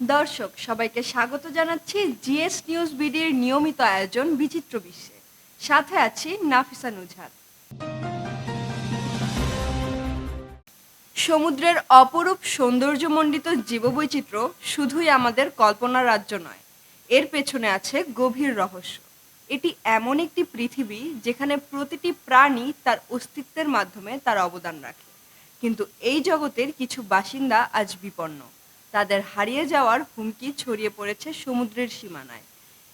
দর্শক, সবাইকে স্বাগত জানাচ্ছি জিএস নিউজ বিডির নিয়মিত আয়োজন বিচিত্র বিশ্বে। সাথে আছি নাফিসা নুজহাত সমুদ্রের অপরূপ সৌন্দর্যমণ্ডিত জীববৈচিত্র্য শুধুই আমাদের কল্পনার রাজ্য নয়, এর পেছনে আছে গভীর রহস্য। এটি এমন একটি পৃথিবী যেখানে প্রতিটি প্রাণী তার অস্তিত্বের মাধ্যমে তার অবদান রাখে। কিন্তু এই জগতের কিছু বাসিন্দা আজ বিপন্ন। তাদের হারিয়ে যাওয়ার হুমকি ছড়িয়ে পড়েছে সমুদ্রের সীমানায়।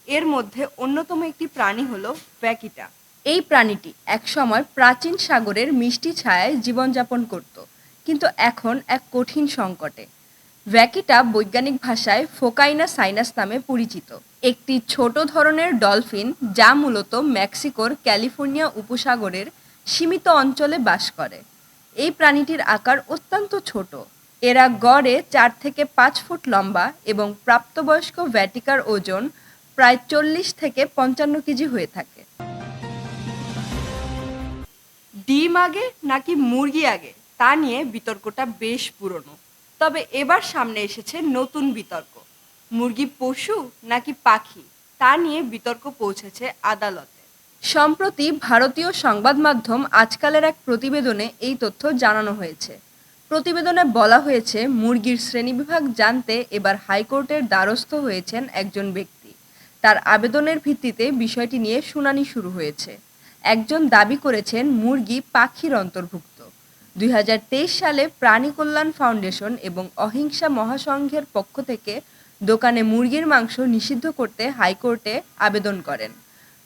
এর মধ্যে অন্যতম একটি প্রাণী হলো ভ্যাকিটা এই প্রাণীটি একসময় প্রাচীন সাগরের মিষ্টি ছায়ায় জীবনযাপন করত, কিন্তু এখন এক কঠিন সংকটে। ভ্যাকিটা বৈজ্ঞানিক ভাষায় ফোকাইনা সাইনাস নামে পরিচিত। একটি ছোট ধরনের ডলফিন যা মূলত মেক্সিকোর ক্যালিফোর্নিয়া উপসাগরের সীমিত অঞ্চলে বাস করে। এই প্রাণীটির আকার অত্যন্ত ছোট। এরা গড়ে চার থেকে পাঁচ ফুট লম্বা এবং প্রাপ্তবয়স্ক ভ্যাটিকার ওজন প্রায় চল্লিশ থেকে পঞ্চান্ন কেজি হয়ে থাকে। ডিম আগে নাকি মুরগি আগে? তা নিয়ে বিতর্কটা বেশ পুরনো। তবে এবার সামনে এসেছে নতুন বিতর্ক। মুরগি পশু নাকি পাখি? তা নিয়ে বিতর্ক পৌঁছেছে আদালতে। সম্প্রতি ভারতীয় সংবাদ মাধ্যম আজকালের এক প্রতিবেদনে এই তথ্য জানানো হয়েছে। প্রতিবেদনে বলা হয়েছে, মুরগির শ্রেণীবিভাগ জানতে এবার হাইকোর্টের দ্বারস্থ হয়েছেন একজন ব্যক্তি। তার আবেদনের ভিত্তিতে বিষয়টি নিয়ে শুনানি শুরু হয়েছে। একজন দাবি করেছেন, মুরগি পাখির অন্তর্ভুক্ত। দুই হাজার তেইশ সালে প্রাণী কল্যাণ ফাউন্ডেশন এবং অহিংসা মহাসংঘের পক্ষ থেকে দোকানে মুরগির মাংস নিষিদ্ধ করতে হাইকোর্টে আবেদন করেন।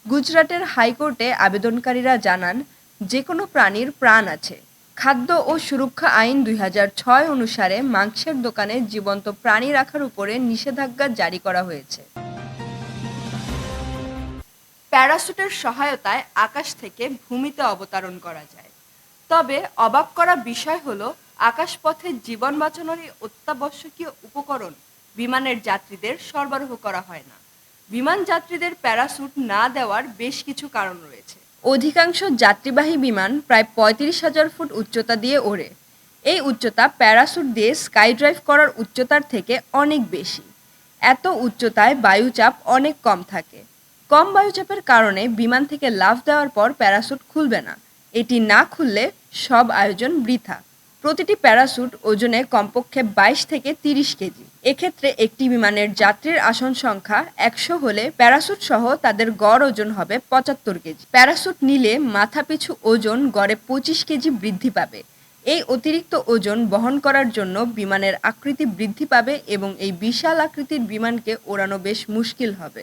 গুজরাটের হাইকোর্টে আবেদনকারীরা জানান যে কোনো প্রাণীর প্রাণ আছে। খাদ্য ও সুরক্ষা আইন দুই ছয় অনুসারে মাংসের দোকানে জীবন্ত প্রাণী রাখার উপরে নিষেধাজ্ঞা জারি করা হয়েছে। প্যারাসুটের সহায়তায় আকাশ থেকে ভূমিতে অবতরণ করা যায়। তবে অবাক করা বিষয় হলো, আকাশপথে জীবন বাঁচানোর এই অত্যাবশ্যকীয় উপকরণ বিমানের যাত্রীদের সরবরাহ করা হয় না। বিমান যাত্রীদের প্যারাসুট না দেওয়ার বেশ কিছু কারণ রয়েছে। অধিকাংশ যাত্রীবাহী বিমান প্রায় পঁয়ত্রিশ হাজার ফুট উচ্চতা দিয়ে ওড়ে। এই উচ্চতা প্যারাসুট দিয়ে স্কাই ড্রাইভ করার উচ্চতার থেকে অনেক বেশি। এত উচ্চতায় বায়ুচাপ অনেক কম থাকে। কম বায়ুচাপের কারণে বিমান থেকে লাফ দেওয়ার পর প্যারাসুট খুলবে না। এটি না খুললে সব আয়োজন বৃথা। প্রতিটি প্যারাসুট ওজনে কমপক্ষে বাইশ থেকে তিরিশ কেজি। এক্ষেত্রে একটি বিমানের যাত্রীর আসন সংখ্যা একশো হলে প্যারাসুট সহ তাদের গড় ওজন হবে পঁচাত্তর কেজি। প্যারাসুট নিলে মাথাপিছু ওজন গড়ে পঁচিশ কেজি বৃদ্ধি পাবে। এই অতিরিক্ত ওজন বহন করার জন্য বিমানের আকৃতি বৃদ্ধি পাবে এবং এই বিশাল আকৃতির বিমানকে ওড়ানো বেশ মুশকিল হবে।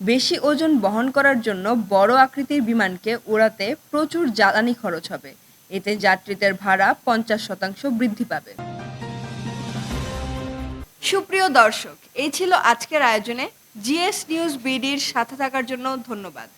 বেশি ওজন বহন করার জন্য বড় আকৃতির বিমানকে ওড়াতে প্রচুর জ্বালানি খরচ হবে। এতে যাত্রীদের ভাড়া পঞ্চাশ শতাংশ বৃদ্ধি পাবে। সুপ্রিয় দর্শক এই ছিল আজকের আয়োজনে জিএস নিউজ বিডির সাথে থাকার জন্য ধন্যবাদ।